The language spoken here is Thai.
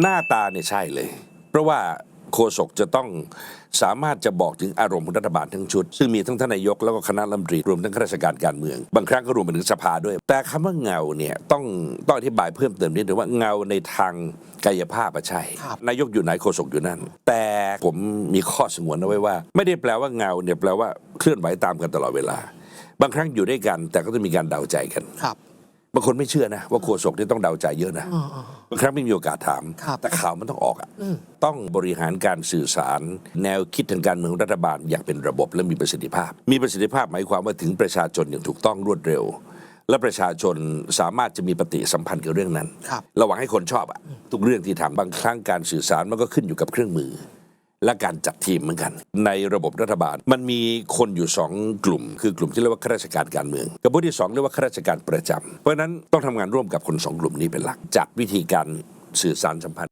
หน้าตาเนี่ยใช่เลย เพราะว่าโฆษกจะต้องสามารถจะบอกถึงอารมณ์ของรัฐบาลทั้งชุด ซึ่งมีทั้งท่านนายกแล้วก็คณะรัฐมนตรีรวมทั้งข้าราชการการเมือง บางครั้งก็รวมไปถึงสภาด้วย แต่คำว่าเงาเนี่ยต้องต้องอธิบายเพิ่มเติมนิดนึงว่าเงาในทางกายภาพอะใช่ครับนายกอยู่ไหนโฆษกอยู่นั่น แต่ผมมีข้อสงวนเอาไว้ว่า ไม่ได้แปลว่าเงาเนี่ยแปลว่าเคลื่อนไหวตามกันตลอดเวลา บางครั้งอยู่ด้วยกัน แต่ก็จะมีการเดาใจกันครั บบางคนไม่เชื่อนะ ว่าโฆษกนี่ต้องเดาใจเยอะนะอ่าบางครั้งไม่มีโอกาสถามครับแต่ข่าวมันต้องออกอะอืมต้องบริหารการสื่อสาร แนวคิดทางการเมืองของรัฐบาลอย่างเป็นระบบและมีประสิทธิภาพ มีประสิทธิภาพหมายความว่าถึงประชาชนอย่างถูกต้องรวดเร็ว และประชาชนสามารถจะมีปฏิสัมพันธ์กับเรื่องนั้นครับระหว่างให้คนชอบอะทุกเรื่องที่ทำบางครั้งการสื่อสารมันก็ขึ้นอยู่กับเครื่องมือ และการจัดทีมเหมือนกัน ในระบบรัฐบาล มันมีคนอยู่สองกลุ่ม คือกลุ่มที่เรียกว่าข้าราชการการเมือง กับพวกที่สองเรียกว่าข้าราชการประจำเพราะฉะนั้นต้องทำงานร่วมกับคนสองกลุ่มนี้เป็นหลัก จัดวิธีการสื่อสารสัมพันธ์